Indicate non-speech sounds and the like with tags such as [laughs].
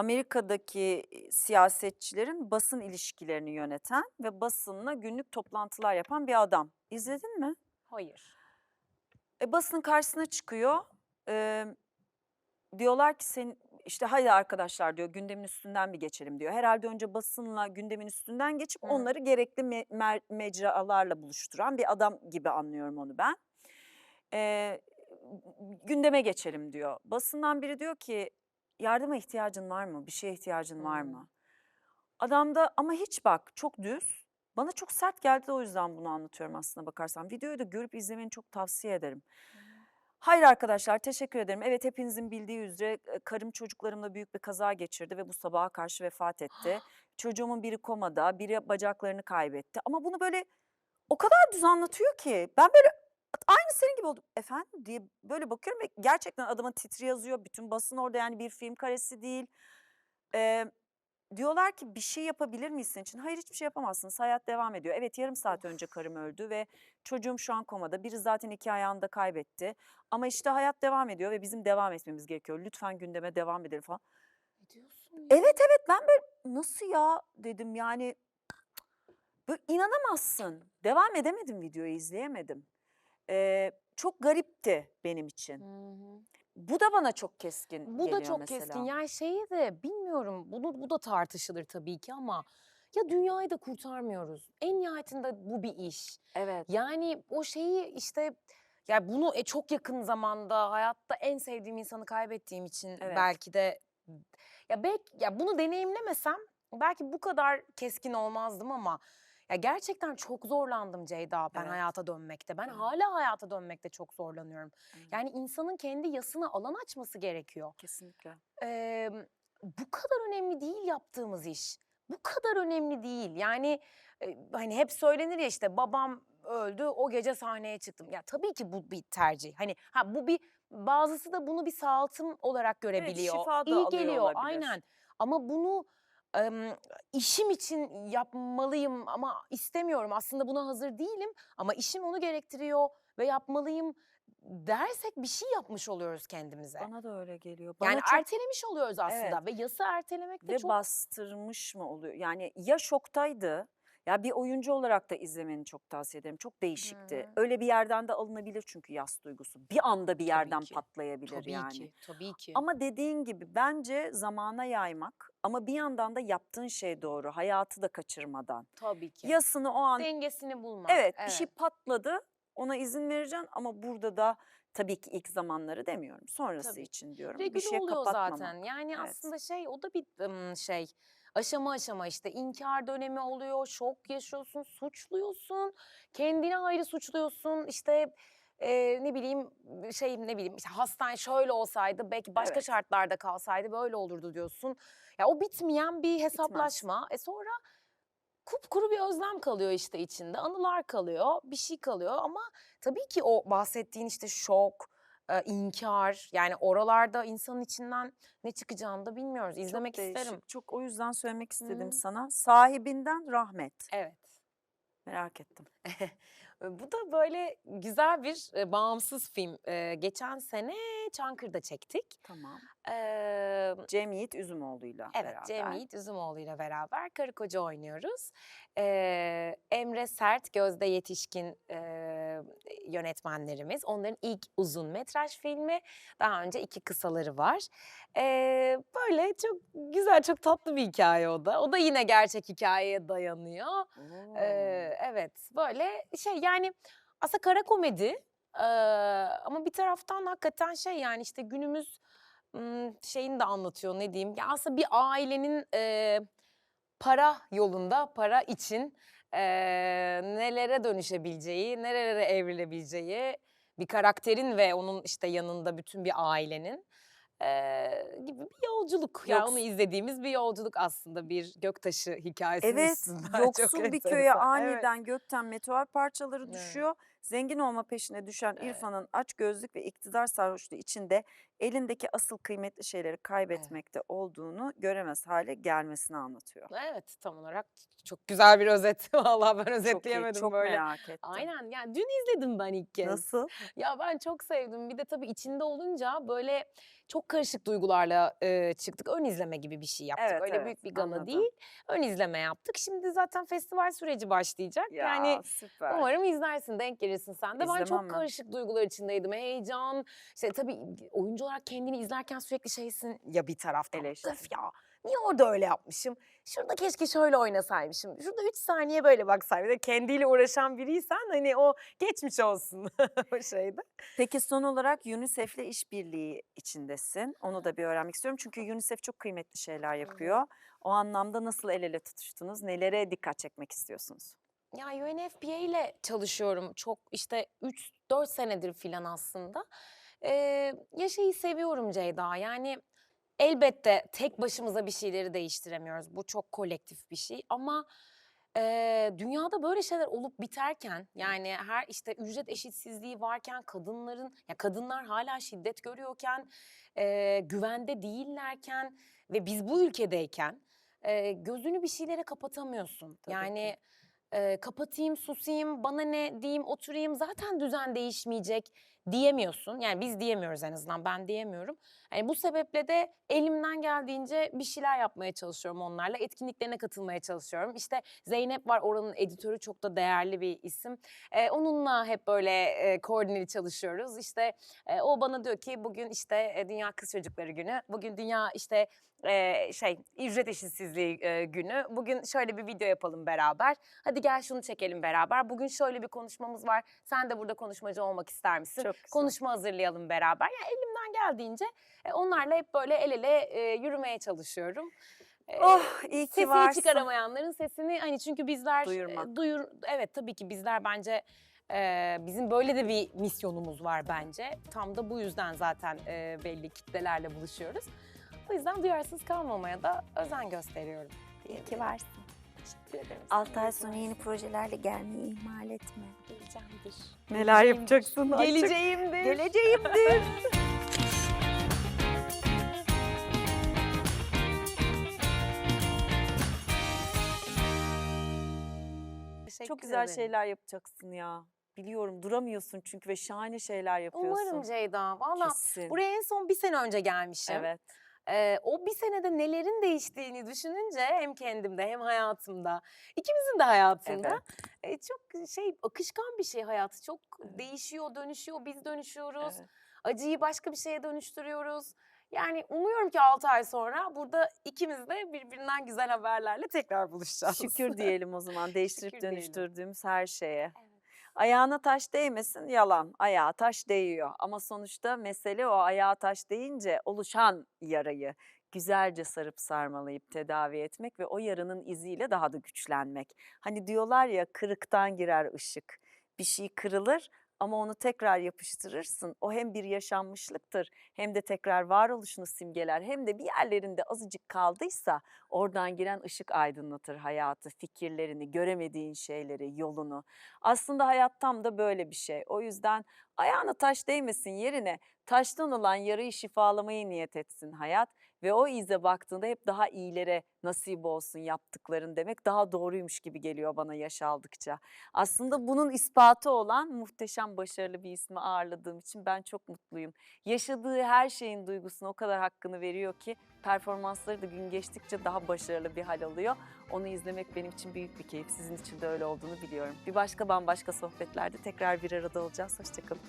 Amerika'daki siyasetçilerin basın ilişkilerini yöneten ve basınla günlük toplantılar yapan bir adam. İzledin mi? Hayır. E, basının karşısına çıkıyor. E, diyorlar ki sen işte haydi arkadaşlar diyor gündemin üstünden bir geçelim diyor. Herhalde önce basınla gündemin üstünden geçip Hı. onları gerekli me- mer- mecralarla buluşturan bir adam gibi anlıyorum onu ben. E, gündeme geçelim diyor. Basından biri diyor ki yardıma ihtiyacın var mı? Bir şeye ihtiyacın var Hmm. mı? Adam da ama hiç bak çok düz. Bana çok sert geldi de o yüzden bunu anlatıyorum aslına bakarsan. Videoyu da görüp izlemeni çok tavsiye ederim. Hayır arkadaşlar teşekkür ederim. Evet hepinizin bildiği üzere e, karım çocuklarımla büyük bir kaza geçirdi ve bu sabaha karşı vefat etti. [gasps] Çocuğumun biri komada, biri bacaklarını kaybetti. Ama bunu böyle o kadar düz anlatıyor ki ben böyle aynı senin gibi oldum. Efendim diye böyle bakıyorum ve gerçekten adamın titri yazıyor. Bütün basın orada yani bir film karesi değil. Ee, diyorlar ki bir şey yapabilir miyiz senin için? Hayır hiçbir şey yapamazsınız. Hayat devam ediyor. Evet yarım saat önce karım öldü ve çocuğum şu an komada. Biri zaten iki ayağını da kaybetti. Ama işte hayat devam ediyor ve bizim devam etmemiz gerekiyor. Lütfen gündeme devam edelim falan. Ne diyorsun ya? Evet evet ben böyle nasıl ya dedim yani böyle inanamazsın. Devam edemedim videoyu izleyemedim. Ee, çok garipti benim için. Hı hı. Bu da bana çok keskin Bu da çok mesela. keskin. Yani şeyi de bilmiyorum. Bunu bu da tartışılır tabii ki ama ya dünyayı da kurtarmıyoruz. En nihayetinde bu bir iş. Evet. Yani o şeyi işte ya bunu e, çok yakın zamanda hayatta en sevdiğim insanı kaybettiğim için Evet. belki de ya belki ya bunu deneyimlemesem belki bu kadar keskin olmazdım ama ya gerçekten çok zorlandım Ceyda ben Evet. hayata dönmekte. Ben Evet. hala hayata dönmekte çok zorlanıyorum. Evet. Yani insanın kendi yasına alan açması gerekiyor. Kesinlikle. Eee, bu kadar önemli değil yaptığımız iş. Bu kadar önemli değil. Yani e, hani hep söylenir ya işte babam öldü o gece sahneye çıktım. Ya tabii ki bu bir tercih. Hani ha bu bir bazısı da bunu bir sağaltım olarak görebiliyor. şifa da İyi geliyor olabilir. aynen. Ama bunu em, işim için yapmalıyım ama istemiyorum. Aslında buna hazır değilim ama işim onu gerektiriyor ve yapmalıyım dersek bir şey yapmış oluyoruz kendimize. Bana da öyle geliyor. Bana Yani çok ertelemiş oluyoruz aslında ve yası ertelemek de ve çok bastırmış mı oluyor? Yani ya şoktaydı. Ya bir oyuncu olarak da izlemeni çok tavsiye ederim. Çok değişikti. Hı. Öyle bir yerden de alınabilir çünkü yas duygusu. Bir anda bir yerden ki. patlayabilir tabii yani. ki, tabii ki. Ama dediğin gibi bence zamana yaymak ama bir yandan da yaptığın şey doğru. Hayatı da kaçırmadan. tabii ki. Yasını o an Dengesini bulmak. evet, bir şey patladı. Ona izin vereceksin ama burada da tabii ki ilk zamanları demiyorum. Sonrası Tabii. için diyorum. bir Regüle şeye oluyor kapatmamak. zaten. Yani Evet. aslında şey o da bir şey aşama aşama işte inkar dönemi oluyor, şok yaşıyorsun, suçluyorsun, kendini ayrı suçluyorsun. İşte e, ne bileyim şey ne bileyim işte hastane şöyle olsaydı belki başka Evet. şartlarda kalsaydı böyle olurdu diyorsun. Ya o bitmeyen bir hesaplaşma. E sonra kupkuru bir özlem kalıyor işte içinde. Anılar kalıyor, bir şey kalıyor ama tabii ki o bahsettiğin işte şok, e, inkar yani oralarda insanın içinden ne çıkacağını da bilmiyoruz. Çok İzlemek değişik. isterim. Çok o yüzden söylemek istedim Hı. sana. Sahibinden rahmet. Evet. Merak ettim. [laughs] Bu da böyle güzel bir e, bağımsız film. E, geçen sene Çankırı'da çektik. Tamam. Eee Cem Yiğit Üzümoğlu'yla Evet, beraber. Cem Yiğit Üzümoğlu ile beraber karı koca oynuyoruz. Ee, Emre Sert, Gözde Yetişkin e, yönetmenlerimiz. Onların ilk uzun metraj filmi. Daha önce iki kısaları var. Ee, böyle çok güzel, çok tatlı bir hikaye o da. O da yine gerçek hikayeye dayanıyor. Ee, evet, böyle şey yani aslında kara komedi. Ee, ama bir taraftan hakikaten şey yani işte günümüz şeyini de anlatıyor ne diyeyim. Ya aslında bir ailenin e, para yolunda, para için e, nelere dönüşebileceği, nerelere evrilebileceği bir karakterin ve onun işte yanında bütün bir ailenin e, gibi bir yolculuk. Ya Yoks- onu izlediğimiz bir yolculuk aslında bir göktaşı hikayesinin Evet, [laughs] yoksul bir köye enteresan. Evet. aniden gökten meteor parçaları Evet. Zengin olma peşine düşen Evet. İrfan'ın aç gözlük ve iktidar sarhoşluğu içinde elindeki asıl kıymetli şeyleri kaybetmekte olduğunu göremez hale gelmesini anlatıyor. Evet tam olarak çok güzel bir özet. [laughs] Vallahi ben Çok iyi, özetleyemedim çok böyle. merak ettim. Aynen yani dün izledim ben ilk kez. Nasıl? Ya ben çok sevdim. Bir de tabii içinde olunca böyle çok karışık duygularla e, çıktık. Ön izleme gibi bir şey yaptık. Evet, Öyle evet, büyük bir gala anladım. değil. Ön izleme yaptık. Şimdi zaten festival süreci başlayacak. Ya yani süper. Umarım izlersin, denk gelirsin sen de. Ben İzlemem çok mi? karışık duygular içindeydim. Heyecan, işte tabii oyuncu olarak kendini izlerken sürekli şeysin ya bir taraftan. Eleştiri. Öf ya niye orada öyle yapmışım? Şurada keşke şöyle oynasaymışım. Şurada üç saniye böyle baksaydım. Kendiyle uğraşan biriysen hani o geçmiş olsun [laughs] o şeyde. Peki son olarak UNICEF'le işbirliği içindesin. Onu da bir öğrenmek istiyorum. Çünkü UNICEF çok kıymetli şeyler yapıyor. O anlamda nasıl el ele tutuştunuz? Nelere dikkat çekmek istiyorsunuz? Ya UNFPA ile çalışıyorum çok işte 3-4 senedir filan aslında. Ee, ya şeyi seviyorum Ceyda yani elbette tek başımıza bir şeyleri değiştiremiyoruz. Bu çok kolektif bir şey ama e, dünyada böyle şeyler olup biterken yani her işte ücret eşitsizliği varken kadınların ya kadınlar hala şiddet görüyorken e, güvende değillerken ve biz bu ülkedeyken e, gözünü bir şeylere kapatamıyorsun. Tabii yani ki. E, kapatayım, susayım, bana ne diyeyim, oturayım. Zaten düzen değişmeyecek diyemiyorsun. Yani biz diyemiyoruz en azından ben diyemiyorum. Yani bu sebeple de elimden geldiğince bir şeyler yapmaya çalışıyorum onlarla. Etkinliklerine katılmaya çalışıyorum. İşte Zeynep var oranın editörü çok da değerli bir isim. E, onunla hep böyle e, koordineli çalışıyoruz. İşte e, o bana diyor ki bugün işte e, Dünya Kız Çocukları Günü. Bugün Dünya işte e, şey ücret eşitsizliği e, günü. Bugün şöyle bir video yapalım beraber. Hadi gel şunu çekelim beraber. Bugün şöyle bir konuşmamız var. Sen de burada konuşmacı olmak ister misin? Çok. Konuşma hazırlayalım beraber. Yani elimden geldiğince e, onlarla hep böyle el ele e, yürümeye çalışıyorum. E, Oh iyi ki Sesini varsın. çıkaramayanların sesini hani çünkü bizler e, Duyurmak. duyur evet tabii ki bizler bence e, bizim böyle de bir misyonumuz var bence. Tam da bu yüzden zaten e, belli kitlelerle buluşuyoruz. O yüzden duyarsız kalmamaya da özen gösteriyorum. İyi ki varsın. Teşekkür ederim. 6 ay sonra yeni projelerle gelmeyi ihmal etme. geleceğimdir. Neler yapacaksın? Açık. Geleceğimdir. Geleceğimdir. Çok güzel ederim. şeyler yapacaksın ya. Biliyorum duramıyorsun çünkü ve şahane şeyler yapıyorsun. Umarım Ceyda. Valla Kesin. buraya en son bir sene önce gelmişim. Evet. Ee, o bir senede nelerin değiştiğini düşününce hem kendimde hem hayatımda, ikimizin de hayatında e, çok şey akışkan bir şey hayatı. Çok değişiyor, dönüşüyor, biz dönüşüyoruz. evet. Acıyı başka bir şeye dönüştürüyoruz. Yani umuyorum ki 6 ay sonra burada ikimiz de birbirinden güzel haberlerle tekrar buluşacağız. Şükür diyelim o zaman [laughs] değiştirip Şükür diyelim. dönüştürdüğümüz her şeye. Evet. Ayağına taş değmesin yalan. Ayağa taş değiyor. Ama sonuçta mesele o ayağa taş değince oluşan yarayı güzelce sarıp sarmalayıp tedavi etmek ve o yaranın iziyle daha da güçlenmek. Hani diyorlar ya kırıktan girer ışık. Bir şey kırılır ama onu tekrar yapıştırırsın. O hem bir yaşanmışlıktır hem de tekrar varoluşunu simgeler hem de bir yerlerinde azıcık kaldıysa oradan giren ışık aydınlatır hayatı, fikirlerini, göremediğin şeyleri, yolunu. Aslında hayat tam da böyle bir şey. O yüzden ayağına taş değmesin yerine taştan olan yarayı şifalamayı niyet etsin hayat ve o ize baktığında hep daha iyilere nasip olsun yaptıkların demek daha doğruymuş gibi geliyor bana yaş aldıkça. Aslında bunun ispatı olan muhteşem başarılı bir ismi ağırladığım için ben çok mutluyum. Yaşadığı her şeyin duygusuna o kadar hakkını veriyor ki performansları da gün geçtikçe daha başarılı bir hal alıyor. Onu izlemek benim için büyük bir keyif. Sizin için de öyle olduğunu biliyorum. Bir başka bambaşka sohbetlerde tekrar bir arada olacağız. Hoşçakalın.